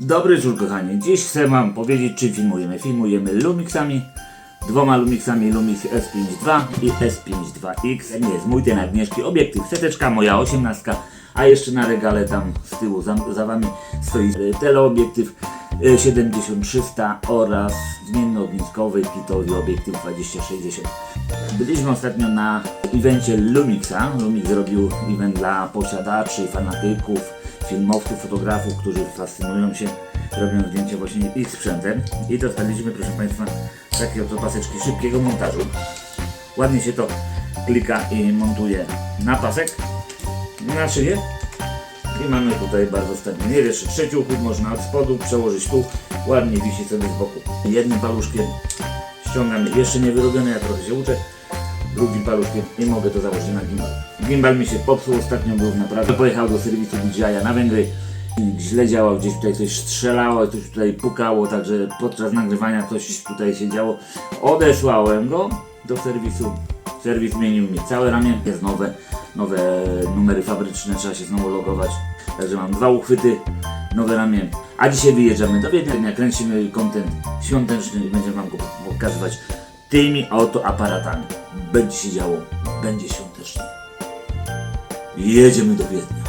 Dobry wieczór kochani. Dziś chcę wam powiedzieć czym filmujemy. Filmujemy Lumixami, dwoma Lumixami Lumix S5 II i S5 II X. Nie jest mój, ten Agnieszki, obiektyw seteczka, moja 18, a jeszcze na regale tam z tyłu za, za wami stoi e, teleobiektyw e, 7300 oraz zmiennoogniskowy kitowy obiektyw 2060. Byliśmy ostatnio na evencie Lumixa. Lumix zrobił event dla posiadaczy, fanatyków, filmowców, fotografów, którzy fascynują się, robią zdjęcia właśnie ich sprzętem. I dostaliśmy, proszę Państwa, takie oto paseczki szybkiego montażu. Ładnie się to klika i montuje na pasek, na szyję. I mamy tutaj bardzo stabilny. Jeszcze trzeci uchwyt można od spodu przełożyć tu. Ładnie wisi sobie z boku. Jednym paluszkiem ściągam jeszcze nie wyrobione, ja trochę się uczę. Drugim paluszkiem i mogę to założyć na gimbal. Gimbal mi się popsuł, ostatnio był naprawdę. Pojechał do serwisu DJI na Węgry. Źle działał, gdzieś tutaj coś strzelało, coś tutaj pukało, także podczas nagrywania coś tutaj się działo. Odesłałem go do serwisu. Serwis zmienił mi całe ramię, jest nowe, nowe numery fabryczne, trzeba się znowu logować. Także mam dwa uchwyty, nowe ramię. A dzisiaj wyjeżdżamy do Wiednia, kręcimy content świąteczny i będziemy wam go pokazywać tymi oto aparatami. Będzie się działo, będzie świątecznie. Jedziemy do Wiednia.